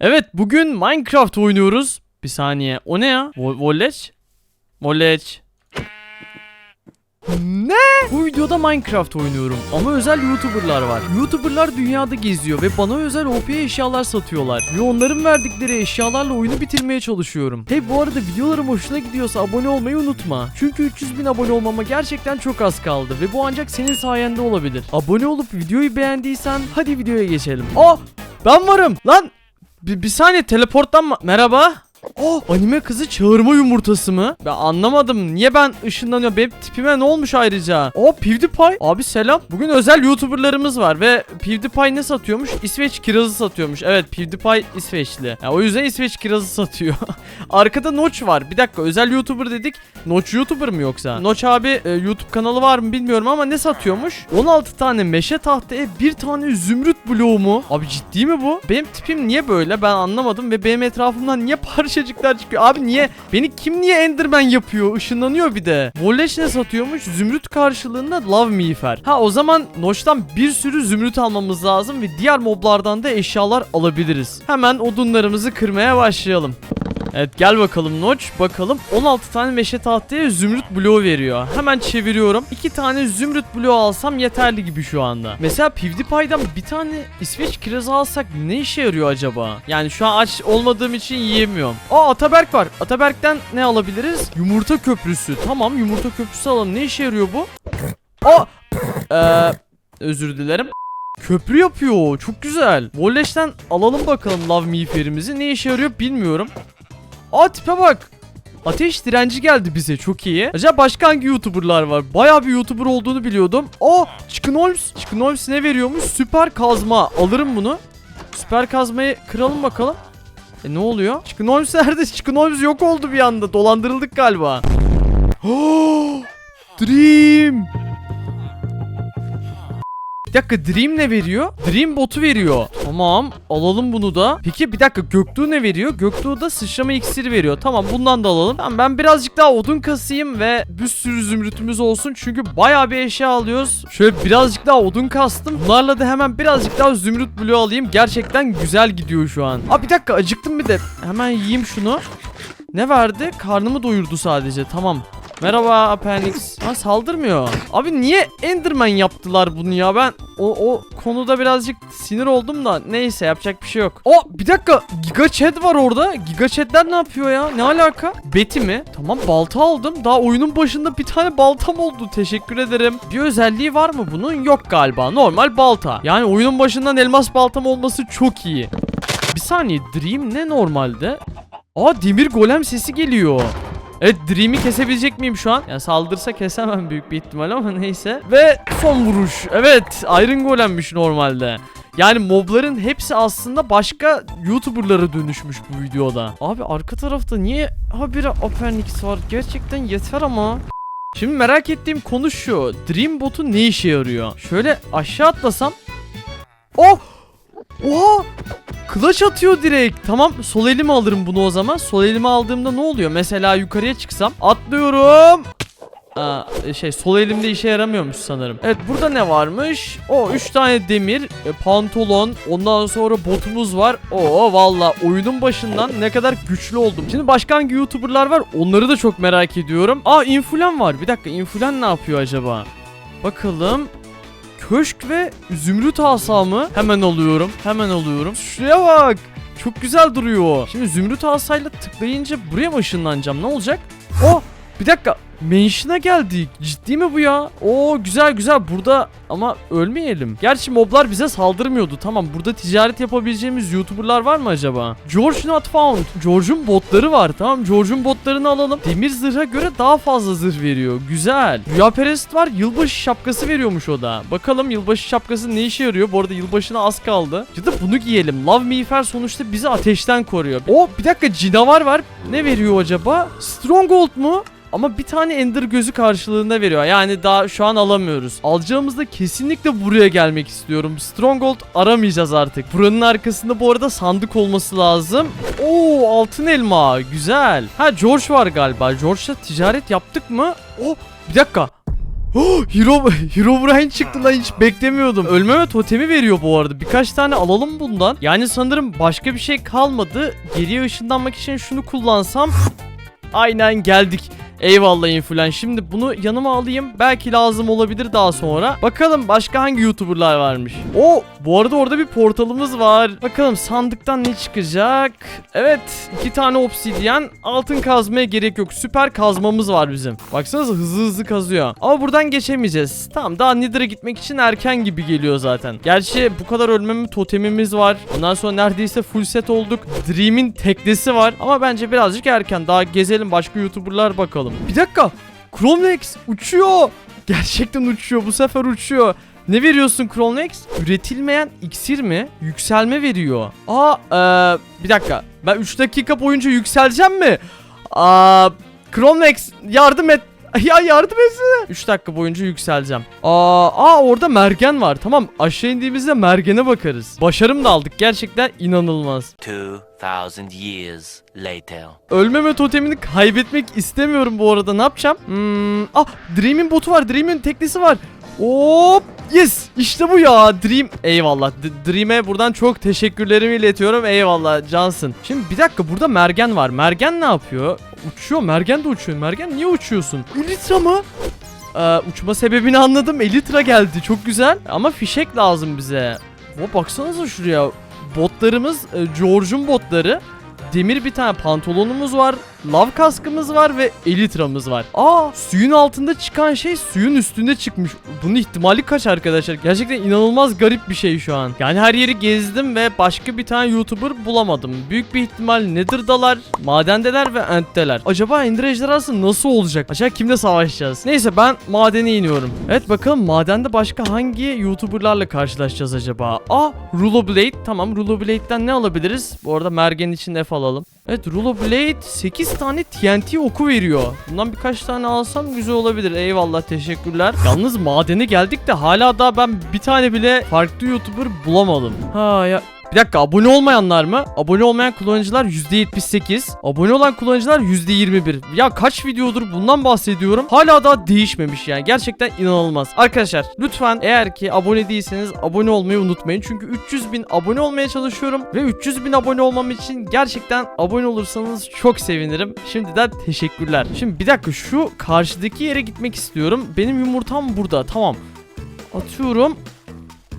Evet bugün Minecraft oynuyoruz. Bir saniye. O ne ya? Vo- Voleç? Voleç. Ne? Bu videoda Minecraft oynuyorum ama özel YouTuber'lar var. YouTuber'lar dünyada geziyor ve bana özel OP eşyalar satıyorlar. Ve onların verdikleri eşyalarla oyunu bitirmeye çalışıyorum. Hey bu arada videolarım hoşuna gidiyorsa abone olmayı unutma. Çünkü 300 bin abone olmama gerçekten çok az kaldı ve bu ancak senin sayende olabilir. Abone olup videoyu beğendiysen hadi videoya geçelim. Aa ben varım lan. Bir, bir saniye teleporttan mı? Merhaba. Oh anime kızı çağırma yumurtası mı? Ben anlamadım. Niye ben ışınlanıyorum? Benim tipime ne olmuş ayrıca? Oh PewDiePie. Abi selam. Bugün özel YouTuber'larımız var ve PewDiePie ne satıyormuş? İsveç kirazı satıyormuş. Evet PewDiePie İsveçli. Ya, o yüzden İsveç kirazı satıyor. Arkada Notch var. Bir dakika özel YouTuber dedik. Notch YouTuber mı yoksa? Notch abi e, YouTube kanalı var mı bilmiyorum ama ne satıyormuş? 16 tane meşe tahtaya bir tane zümrüt bloğu mu? Abi ciddi mi bu? Benim tipim niye böyle ben anlamadım ve benim etrafımdan niye parçacıklar çıkıyor? Abi niye? Beni kim niye Enderman yapıyor? Işınlanıyor bir de. Voleş ne satıyormuş? Zümrüt karşılığında love miğfer. Ha o zaman Notch'tan bir sürü zümrüt almamız lazım ve diğer moblardan da eşyalar alabiliriz. Hemen odunlarımızı kırmaya başlayalım. Evet gel bakalım Notch. Bakalım 16 tane meşe tahtaya zümrüt bloğu veriyor. Hemen çeviriyorum. 2 tane zümrüt bloğu alsam yeterli gibi şu anda. Mesela PewDiePie'dan bir tane İsveç kirazı alsak ne işe yarıyor acaba? Yani şu an aç olmadığım için yiyemiyorum. Aa Ataberk var. Ataberk'ten ne alabiliriz? Yumurta köprüsü. Tamam yumurta köprüsü alalım. Ne işe yarıyor bu? Aa! Eee özür dilerim. Köprü yapıyor. Çok güzel. Volleş'ten alalım bakalım Love miğferimizi. Ne işe yarıyor bilmiyorum. Aa tipe bak. Ateş direnci geldi bize çok iyi. Acaba başka hangi YouTuber'lar var? Bayağı bir YouTuber olduğunu biliyordum. Aa Chicken Holmes. Chicken Holmes ne veriyormuş? Süper kazma. Alırım bunu. Süper kazmayı kıralım bakalım. E ne oluyor? Chicken Holmes nerede? Chicken Holmes yok oldu bir anda. Dolandırıldık galiba. Dream. Dakika Dream ne veriyor? Dream botu veriyor. Tamam alalım bunu da. Peki bir dakika Göktuğ ne veriyor? Göktuğ da sıçrama iksiri veriyor. Tamam bundan da alalım. Tamam ben birazcık daha odun kasayım ve bir sürü zümrütümüz olsun. Çünkü bayağı bir eşya alıyoruz. Şöyle birazcık daha odun kastım. Bunlarla da hemen birazcık daha zümrüt bloğu alayım. Gerçekten güzel gidiyor şu an. Aa bir dakika acıktım bir de. Hemen yiyeyim şunu. Ne verdi? Karnımı doyurdu sadece. Tamam. Merhaba Appendix. Ha saldırmıyor. Abi niye Enderman yaptılar bunu ya? Ben o, o konuda birazcık sinir oldum da neyse yapacak bir şey yok. O bir dakika Giga Chad var orada. Giga Chad'ler ne yapıyor ya? Ne alaka? Betty mi? Tamam balta aldım. Daha oyunun başında bir tane baltam oldu. Teşekkür ederim. Bir özelliği var mı bunun? Yok galiba. Normal balta. Yani oyunun başından elmas baltam olması çok iyi. Bir saniye Dream ne normalde? Aa demir golem sesi geliyor. Evet Dream'i kesebilecek miyim şu an? Ya saldırsa kesemem büyük bir ihtimal ama neyse. Ve son vuruş. Evet Iron Golem'miş normalde. Yani mobların hepsi aslında başka YouTuber'lara dönüşmüş bu videoda. Abi arka tarafta niye habire Appendix var? Gerçekten yeter ama. Şimdi merak ettiğim konu şu. Dream botu ne işe yarıyor? Şöyle aşağı atlasam. Oh! Oha! Kılıç atıyor direkt. Tamam sol elime alırım bunu o zaman. Sol elime aldığımda ne oluyor? Mesela yukarıya çıksam atlıyorum. Aa, şey sol elimde işe yaramıyormuş sanırım. Evet burada ne varmış? O 3 tane demir, e, pantolon, ondan sonra botumuz var. Oo valla oyunun başından ne kadar güçlü oldum. Şimdi başka hangi YouTuber'lar var? Onları da çok merak ediyorum. Aa Influan var. Bir dakika Influan ne yapıyor acaba? Bakalım. Köşk ve zümrüt asamı hemen alıyorum. Hemen alıyorum. Şuraya bak. Çok güzel duruyor. Şimdi zümrüt asayla tıklayınca buraya mı ışınlanacağım? Ne olacak? Oh! Bir dakika. Mansion'a geldik. Ciddi mi bu ya? Oo güzel güzel burada ama ölmeyelim. Gerçi moblar bize saldırmıyordu. Tamam burada ticaret yapabileceğimiz YouTuber'lar var mı acaba? George not found. George'un botları var. Tamam George'un botlarını alalım. Demir zırha göre daha fazla zırh veriyor. Güzel. Rüyaperest var. Yılbaşı şapkası veriyormuş o da. Bakalım yılbaşı şapkası ne işe yarıyor? Bu arada yılbaşına az kaldı. Ya da bunu giyelim. Love Miğfer sonuçta bizi ateşten koruyor. O bir dakika cinavar var. Ne veriyor acaba? Stronghold mu? Ama bir tane Ender gözü karşılığında veriyor. Yani daha şu an alamıyoruz. Alacağımızda kesinlikle buraya gelmek istiyorum. Stronghold aramayacağız artık. Buranın arkasında bu arada sandık olması lazım. Oo altın elma. Güzel. Ha George var galiba. George'la ticaret yaptık mı? Oh bir dakika. Oh, Hero Herobrine çıktı lan hiç beklemiyordum. Ölmeme totemi veriyor bu arada. Birkaç tane alalım bundan. Yani sanırım başka bir şey kalmadı. Geriye ışınlanmak için şunu kullansam Aynen geldik. Eyvallah influan. Şimdi bunu yanıma alayım. Belki lazım olabilir daha sonra. Bakalım başka hangi YouTuber'lar varmış. O bu arada orada bir portalımız var. Bakalım sandıktan ne çıkacak? Evet iki tane obsidyen. Altın kazmaya gerek yok. Süper kazmamız var bizim. Baksanıza hızlı hızlı kazıyor. Ama buradan geçemeyeceğiz. Tamam daha Nether'a gitmek için erken gibi geliyor zaten. Gerçi bu kadar ölmeme totemimiz var. Ondan sonra neredeyse full set olduk. Dream'in teknesi var. Ama bence birazcık erken. Daha gezelim başka YouTuber'lar bakalım. Bir dakika. Chromex uçuyor. Gerçekten uçuyor. Bu sefer uçuyor. Ne veriyorsun Chromex? Üretilmeyen iksir mi? Yükselme veriyor. Aa eee, bir dakika. Ben 3 dakika boyunca yükseleceğim mi? Aa Chromex yardım et. Ya yardım etsene. 3 dakika boyunca yükseleceğim. Aa, aa orada mergen var. Tamam aşağı indiğimizde mergene bakarız. Başarım da aldık. Gerçekten inanılmaz. 2,000 years later. Ölmeme totemini kaybetmek istemiyorum bu arada. Ne yapacağım? Hmm, ah Dream'in botu var. Dream'in teknesi var. Hop! Yes! İşte bu ya. Dream. Eyvallah. D- Dream'e buradan çok teşekkürlerimi iletiyorum. Eyvallah Johnson. Şimdi bir dakika burada Mergen var. Mergen ne yapıyor? Uçuyor. Mergen de uçuyor. Mergen niye uçuyorsun? Elytra mı? Ee, uçma sebebini anladım. Elytra geldi. Çok güzel. Ama fişek lazım bize. Hop baksanıza şuraya. Botlarımız e, George'un botları. Demir bir tane pantolonumuz var. Lav kaskımız var ve elitramız var. Aa suyun altında çıkan şey suyun üstünde çıkmış. Bunun ihtimali kaç arkadaşlar? Gerçekten inanılmaz garip bir şey şu an. Yani her yeri gezdim ve başka bir tane YouTuber bulamadım. Büyük bir ihtimal Nether'dalar, madendeler ve Ent'teler. Acaba Ender ejderhası nasıl olacak? Acaba kimle savaşacağız? Neyse ben madene iniyorum. Evet bakalım madende başka hangi YouTuber'larla karşılaşacağız acaba? Aa Rulo Blade. Tamam Rulo Blade'den ne alabiliriz? Bu arada mergen için F alalım. Evet Rulo Blade 8 tane TNT oku veriyor. Bundan birkaç tane alsam güzel olabilir. Eyvallah teşekkürler. Yalnız madene geldik de hala daha ben bir tane bile farklı YouTuber bulamadım. Ha ya bir dakika abone olmayanlar mı? Abone olmayan kullanıcılar %78. Abone olan kullanıcılar %21. Ya kaç videodur bundan bahsediyorum. Hala daha değişmemiş yani. Gerçekten inanılmaz. Arkadaşlar lütfen eğer ki abone değilseniz abone olmayı unutmayın. Çünkü 300 bin abone olmaya çalışıyorum. Ve 300 bin abone olmam için gerçekten abone olursanız çok sevinirim. Şimdiden teşekkürler. Şimdi bir dakika şu karşıdaki yere gitmek istiyorum. Benim yumurtam burada. Tamam. Atıyorum.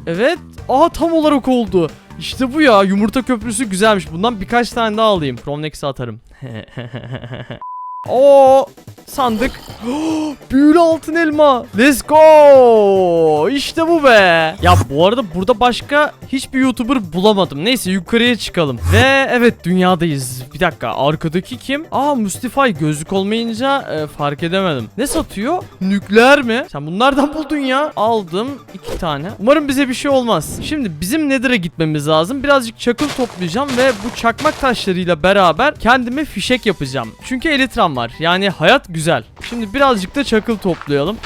Evet. Aha tam olarak oldu. İşte bu ya yumurta köprüsü güzelmiş. Bundan birkaç tane daha alayım. Chromnex'e atarım. Oo sandık. Büyülü altın elma. Let's go. İşte bu be. Ya bu arada burada başka hiçbir YouTuber bulamadım. Neyse yukarıya çıkalım. Ve evet dünyadayız. Bir dakika arkadaki kim? Aa Mustify gözlük olmayınca e, fark edemedim. Ne satıyor? Nükleer mi? Sen bunlardan buldun ya. Aldım iki tane. Umarım bize bir şey olmaz. Şimdi bizim Nether'a gitmemiz lazım. Birazcık çakıl toplayacağım ve bu çakmak taşlarıyla beraber kendime fişek yapacağım. Çünkü elitram var. Yani hayat güzel. Şimdi birazcık da çakıl toplayalım.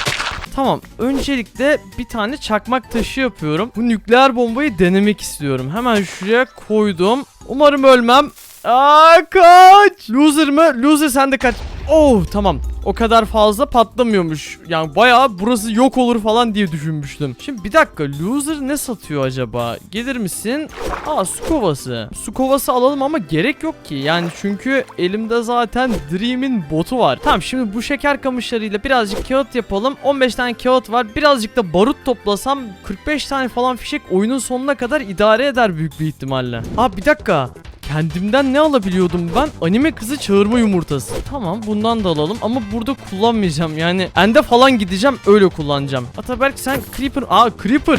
Tamam. Öncelikle bir tane çakmak taşı yapıyorum. Bu nükleer bombayı denemek istiyorum. Hemen şuraya koydum. Umarım ölmem. Aa kaç. Loser mı? Loser sen de kaç. Oh tamam. O kadar fazla patlamıyormuş. Yani bayağı burası yok olur falan diye düşünmüştüm. Şimdi bir dakika loser ne satıyor acaba? Gelir misin? Aa su kovası. Su kovası alalım ama gerek yok ki. Yani çünkü elimde zaten Dream'in botu var. Tamam şimdi bu şeker kamışlarıyla birazcık kağıt yapalım. 15 tane kağıt var. Birazcık da barut toplasam 45 tane falan fişek oyunun sonuna kadar idare eder büyük bir ihtimalle. Aa bir dakika. Kendimden ne alabiliyordum ben? Anime kızı çağırma yumurtası. Tamam bundan da alalım ama burada kullanmayacağım. Yani ende falan gideceğim öyle kullanacağım. Ataberk sen Creeper. Aa Creeper.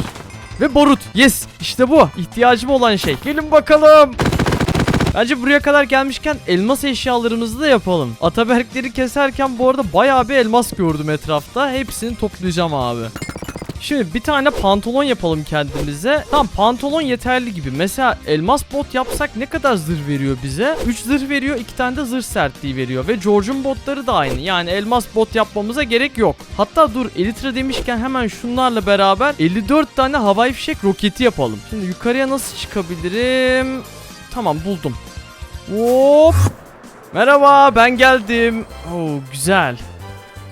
Ve barut. Yes işte bu. İhtiyacım olan şey. Gelin bakalım. Bence buraya kadar gelmişken elmas eşyalarımızı da yapalım. Ataberkleri keserken bu arada bayağı bir elmas gördüm etrafta. Hepsini toplayacağım abi. Şimdi bir tane pantolon yapalım kendimize. Tamam pantolon yeterli gibi. Mesela elmas bot yapsak ne kadar zırh veriyor bize? 3 zırh veriyor, 2 tane de zırh sertliği veriyor. Ve George'un botları da aynı. Yani elmas bot yapmamıza gerek yok. Hatta dur Elytra demişken hemen şunlarla beraber 54 tane havai fişek roketi yapalım. Şimdi yukarıya nasıl çıkabilirim? Tamam buldum. Hop. Merhaba ben geldim. Oo güzel.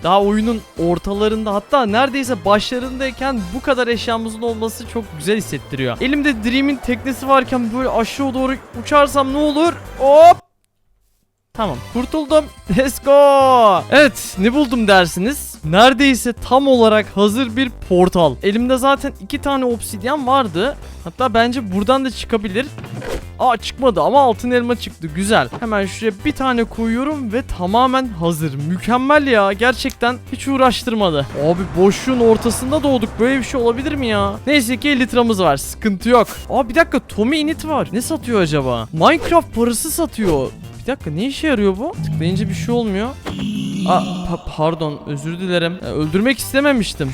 Daha oyunun ortalarında hatta neredeyse başlarındayken bu kadar eşyamızın olması çok güzel hissettiriyor. Elimde Dream'in teknesi varken böyle aşağı doğru uçarsam ne olur? Hop! Tamam kurtuldum. Let's go. Evet ne buldum dersiniz? Neredeyse tam olarak hazır bir portal. Elimde zaten iki tane obsidyen vardı. Hatta bence buradan da çıkabilir. Aa çıkmadı ama altın elma çıktı güzel. Hemen şuraya bir tane koyuyorum ve tamamen hazır. Mükemmel ya gerçekten hiç uğraştırmadı. Abi boşluğun ortasında doğduk böyle bir şey olabilir mi ya? Neyse ki litramız var sıkıntı yok. Aa bir dakika Tommy Init var. Ne satıyor acaba? Minecraft parası satıyor. Bir dakika ne işe yarıyor bu? Tıklayınca bir şey olmuyor. Aa pa- pardon özür dilerim. Ee, öldürmek istememiştim.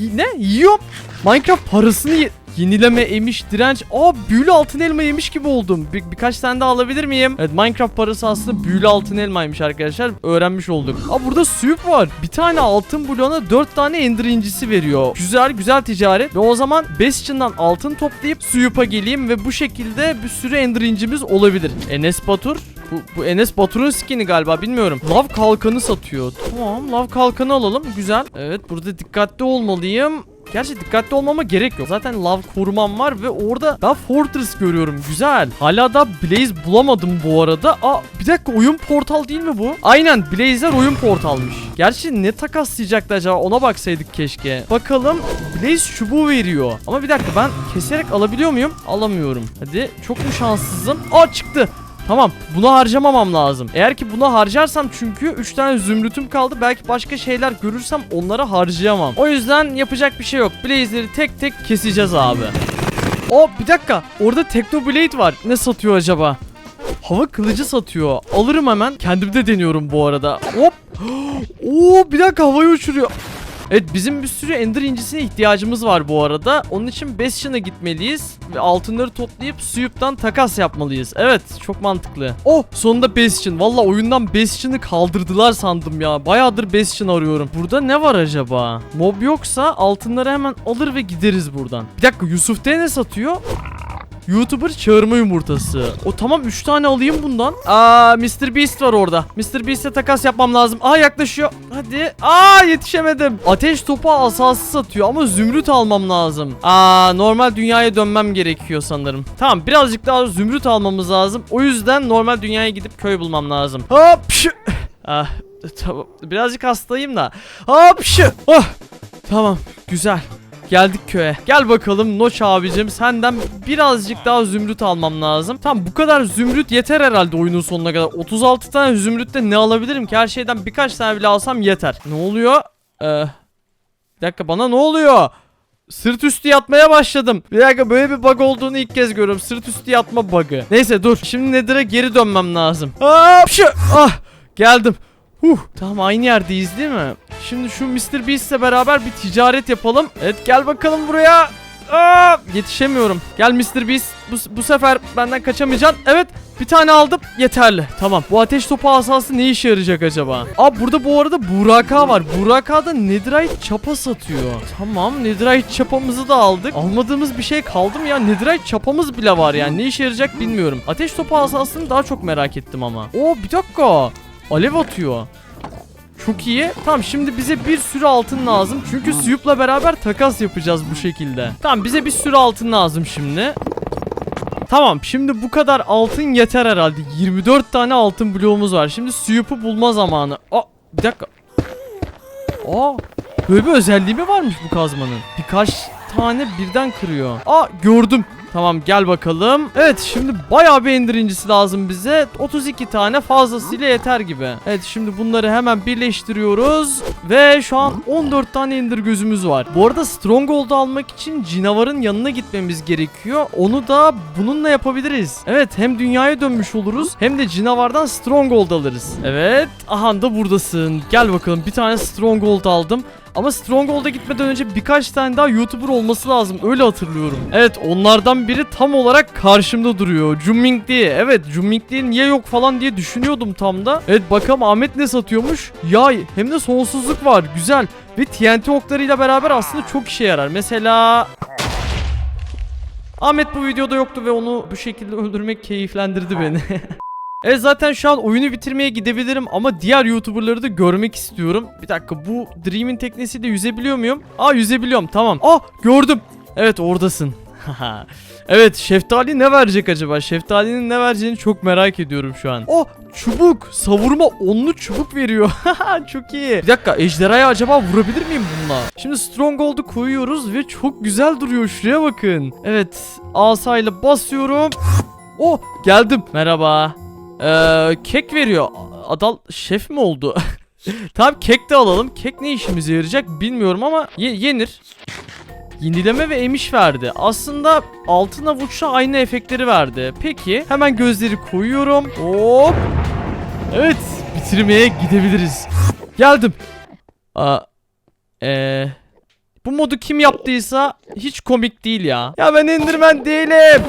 Y- ne? Yiyorum. Minecraft parasını ye- Yenileme, emiş, direnç. Aa büyülü altın elma yemiş gibi oldum. Bir, birkaç tane daha alabilir miyim? Evet Minecraft parası aslında büyülü altın elmaymış arkadaşlar. Öğrenmiş olduk. Aa burada suyup var. Bir tane altın bloğuna 4 tane ender incisi veriyor. Güzel güzel ticaret. Ve o zaman Bastion'dan altın toplayıp suyupa geleyim ve bu şekilde bir sürü ender incimiz olabilir. Enes Batur. Bu, bu Enes Batur'un skin'i galiba bilmiyorum. Lav kalkanı satıyor. Tamam lav kalkanı alalım. Güzel. Evet burada dikkatli olmalıyım. Gerçi dikkatli olmama gerek yok. Zaten lav korumam var ve orada ben Fortress görüyorum. Güzel. Hala da Blaze bulamadım bu arada. Aa bir dakika oyun portal değil mi bu? Aynen Blaze'ler oyun portalmış. Gerçi ne takaslayacaktı acaba ona baksaydık keşke. Bakalım Blaze çubuğu veriyor. Ama bir dakika ben keserek alabiliyor muyum? Alamıyorum. Hadi çok mu şanssızım? Aa çıktı. Tamam bunu harcamamam lazım. Eğer ki bunu harcarsam çünkü 3 tane zümrütüm kaldı. Belki başka şeyler görürsem onları harcayamam. O yüzden yapacak bir şey yok. Blaze'leri tek tek keseceğiz abi. O bir dakika. Orada Technoblade var. Ne satıyor acaba? Hava kılıcı satıyor. Alırım hemen. Kendimde deniyorum bu arada. Hop. Oo bir dakika havayı uçuruyor. Evet bizim bir sürü ender incisine ihtiyacımız var bu arada. Onun için Bastion'a gitmeliyiz. Ve altınları toplayıp Suyup'tan takas yapmalıyız. Evet çok mantıklı. Oh sonunda Bastion. Valla oyundan Bastion'ı kaldırdılar sandım ya. Bayağıdır Bastion arıyorum. Burada ne var acaba? Mob yoksa altınları hemen alır ve gideriz buradan. Bir dakika Yusuf ne satıyor? YouTuber çağırma yumurtası. O tamam 3 tane alayım bundan. Aa Mr Beast var orada. Mr Beast'e takas yapmam lazım. Aa yaklaşıyor. Hadi. Aa yetişemedim. Ateş topu asası satıyor ama zümrüt almam lazım. Aa normal dünyaya dönmem gerekiyor sanırım. Tamam birazcık daha zümrüt almamız lazım. O yüzden normal dünyaya gidip köy bulmam lazım. Hop şu. Ah tamam. Birazcık hastayım da. Hop şu. Oh. Tamam güzel. Geldik köye. Gel bakalım Noç abicim senden birazcık daha zümrüt almam lazım. Tamam bu kadar zümrüt yeter herhalde oyunun sonuna kadar. 36 tane zümrütte ne alabilirim ki? Her şeyden birkaç tane bile alsam yeter. Ne oluyor? Ee, bir dakika bana ne oluyor? Sırt üstü yatmaya başladım. Bir dakika böyle bir bug olduğunu ilk kez görüyorum. Sırt üstü yatma bug'ı. Neyse dur. Şimdi Nether'a geri dönmem lazım. Hop şu. Ah geldim. Huh. Tamam aynı yerdeyiz değil mi? Şimdi şu Mr. Beast'le beraber bir ticaret yapalım. Evet gel bakalım buraya. Aa, yetişemiyorum. Gel Mr. Beast. Bu, bu sefer benden kaçamayacaksın. Evet bir tane aldım. Yeterli. Tamam. Bu ateş topu asası ne işe yarayacak acaba? Aa burada bu arada Buraka var. Buraka'da Netherite çapa satıyor. Tamam Netherite çapamızı da aldık. Almadığımız bir şey kaldı mı ya? Netherite çapamız bile var yani. Ne işe yarayacak bilmiyorum. Ateş topu asasını daha çok merak ettim ama. Oo bir dakika. Alev atıyor. Çok iyi. Tamam şimdi bize bir sürü altın lazım. Çünkü Suyup'la beraber takas yapacağız bu şekilde. Tamam bize bir sürü altın lazım şimdi. Tamam şimdi bu kadar altın yeter herhalde. 24 tane altın bloğumuz var. Şimdi Suyup'u bulma zamanı. Aa bir dakika. Aa böyle bir özelliği mi varmış bu kazmanın? Birkaç tane birden kırıyor. Aa gördüm. Tamam gel bakalım. Evet şimdi bayağı bir ender incisi lazım bize. 32 tane fazlasıyla yeter gibi. Evet şimdi bunları hemen birleştiriyoruz. Ve şu an 14 tane ender gözümüz var. Bu arada Stronghold'u almak için canavarın yanına gitmemiz gerekiyor. Onu da bununla yapabiliriz. Evet hem dünyaya dönmüş oluruz hem de canavardan Stronghold alırız. Evet aha da buradasın. Gel bakalım bir tane Stronghold aldım. Ama Stronghold'a gitmeden önce birkaç tane daha YouTuber olması lazım. Öyle hatırlıyorum. Evet onlardan biri tam olarak karşımda duruyor. Jumming diye. Evet Jumming diye niye yok falan diye düşünüyordum tam da. Evet bakalım Ahmet ne satıyormuş? Yay hem de sonsuzluk var. Güzel. Ve TNT oklarıyla beraber aslında çok işe yarar. Mesela... Ahmet bu videoda yoktu ve onu bu şekilde öldürmek keyiflendirdi beni. Evet zaten şu an oyunu bitirmeye gidebilirim ama diğer YouTuber'ları da görmek istiyorum. Bir dakika bu Dream'in teknesiyle yüzebiliyor muyum? Aa yüzebiliyorum tamam. Aa gördüm. Evet oradasın. evet şeftali ne verecek acaba? Şeftalinin ne vereceğini çok merak ediyorum şu an. Oh çubuk savurma onlu çubuk veriyor. çok iyi. Bir dakika ejderhaya acaba vurabilir miyim bununla? Şimdi Stronghold'u koyuyoruz ve çok güzel duruyor şuraya bakın. Evet asayla basıyorum. Oh geldim. Merhaba. Ee, kek veriyor. Adal şef mi oldu? tamam kek de alalım. Kek ne işimize yarayacak bilmiyorum ama ye- yenir. Yenileme ve emiş verdi. Aslında altın avuçla aynı efektleri verdi. Peki hemen gözleri koyuyorum. Hop. Evet bitirmeye gidebiliriz. Geldim. Aa, ee, bu modu kim yaptıysa hiç komik değil ya. Ya ben Enderman değilim.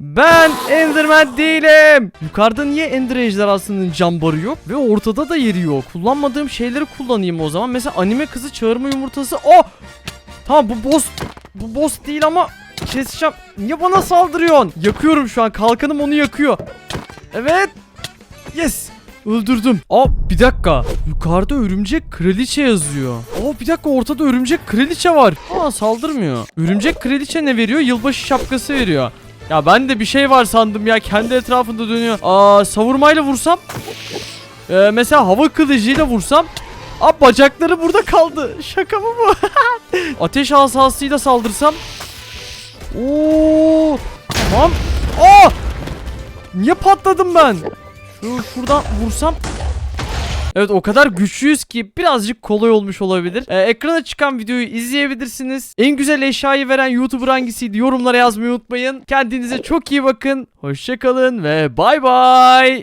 Ben Enderman değilim. Yukarıda niye Ender ejderhasının cambarı yok ve ortada da yeri yok. Kullanmadığım şeyleri kullanayım o zaman. Mesela anime kızı çağırma yumurtası. Oh! Tamam bu boss bu boss değil ama keseceğim. Niye bana saldırıyorsun? Yakıyorum şu an. Kalkanım onu yakıyor. Evet. Yes. Öldürdüm. Aa bir dakika. Yukarıda örümcek kraliçe yazıyor. Aa bir dakika ortada örümcek kraliçe var. Aa saldırmıyor. Örümcek kraliçe ne veriyor? Yılbaşı şapkası veriyor. Ya ben de bir şey var sandım ya. Kendi etrafında dönüyor. Aa savurmayla vursam. Ee, mesela hava kılıcıyla vursam. Aa bacakları burada kaldı. Şaka mı bu? Ateş asasıyla saldırsam. Oo! Tamam. Aa! Niye patladım ben? Şu şuradan vursam. Evet o kadar güçlüyüz ki birazcık kolay olmuş olabilir. Ee, ekrana çıkan videoyu izleyebilirsiniz. En güzel eşyayı veren YouTuber hangisiydi yorumlara yazmayı unutmayın. Kendinize çok iyi bakın. Hoşçakalın ve bay bay.